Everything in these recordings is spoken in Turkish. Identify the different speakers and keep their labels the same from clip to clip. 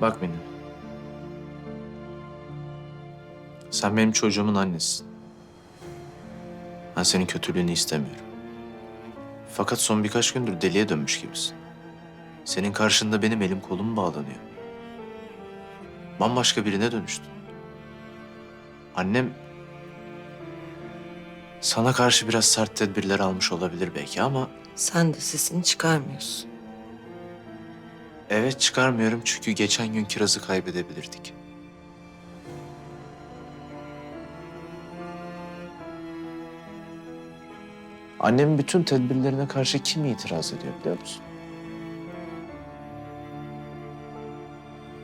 Speaker 1: Bak Mine. Sen benim çocuğumun annesisin. Ben senin kötülüğünü istemiyorum. Fakat son birkaç gündür deliye dönmüş gibisin. Senin karşında benim elim kolum bağlanıyor. Bambaşka birine dönüştün. Annem sana karşı biraz sert tedbirler almış olabilir belki ama
Speaker 2: Sen de sesini çıkarmıyorsun.
Speaker 1: Evet çıkarmıyorum çünkü geçen gün kirazı kaybedebilirdik. Annemin bütün tedbirlerine karşı kim itiraz ediyor biliyor musun?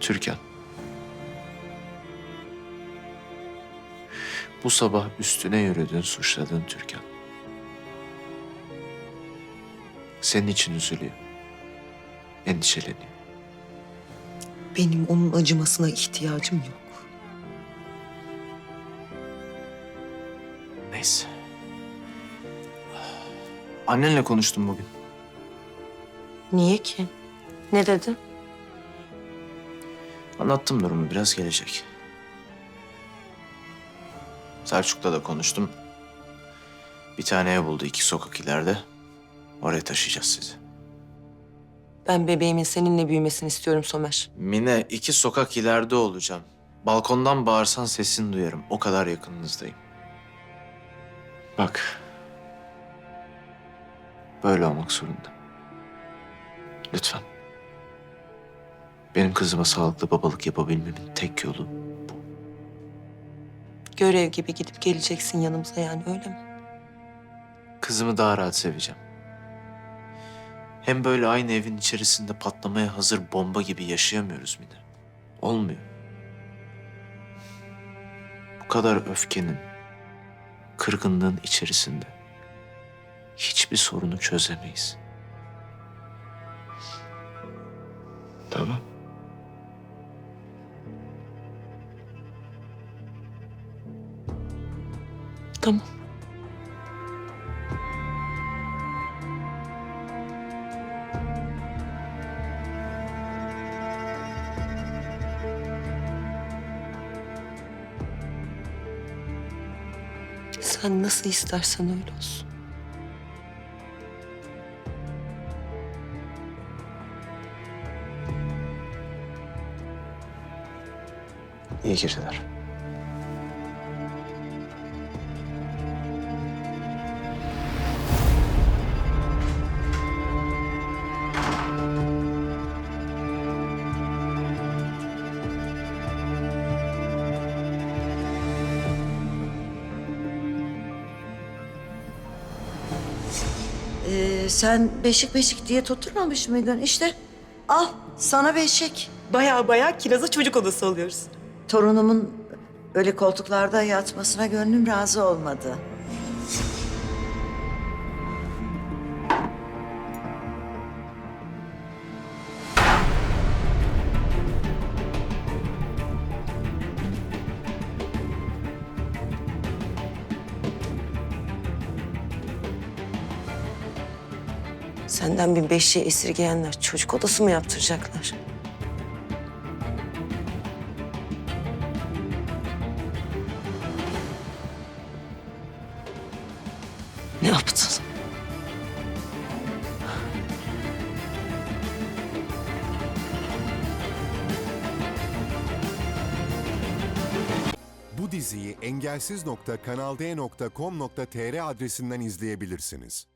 Speaker 1: Türkan. Bu sabah üstüne yürüdüğün, suçladığın Türkan. Senin için üzülüyor. Endişeleniyor.
Speaker 2: Benim onun acımasına ihtiyacım yok.
Speaker 1: Neyse. Annenle konuştum bugün.
Speaker 2: Niye ki? Ne dedi?
Speaker 1: Anlattım durumu biraz gelecek. Selçuk'la da konuştum. Bir tane ev buldu iki sokak ileride. Oraya taşıyacağız sizi.
Speaker 2: Ben bebeğimin seninle büyümesini istiyorum Somer.
Speaker 1: Mine iki sokak ileride olacağım. Balkondan bağırsan sesini duyarım. O kadar yakınınızdayım. Bak. Böyle olmak zorunda. Lütfen. Benim kızıma sağlıklı babalık yapabilmemin tek yolu bu.
Speaker 2: Görev gibi gidip geleceksin yanımıza yani öyle mi?
Speaker 1: Kızımı daha rahat seveceğim. Hem böyle aynı evin içerisinde patlamaya hazır bomba gibi yaşayamıyoruz Mine. Olmuyor. Bu kadar öfkenin, kırgınlığın içerisinde hiçbir sorunu çözemeyiz. Tamam.
Speaker 2: Tamam. Sen nasıl istersen öyle olsun.
Speaker 1: İyi geceler.
Speaker 3: Ee, sen beşik beşik diye tutturmamış mıydın? İşte al sana beşik.
Speaker 4: Baya baya kirazı çocuk odası oluyoruz.
Speaker 3: Torunumun öyle koltuklarda yatmasına gönlüm razı olmadı.
Speaker 2: Senden bir beşiği esirgeyenler çocuk odası mı yaptıracaklar? Ne yaptın?
Speaker 5: Bu diziyi engelsiz.kanalde.com.tr adresinden izleyebilirsiniz.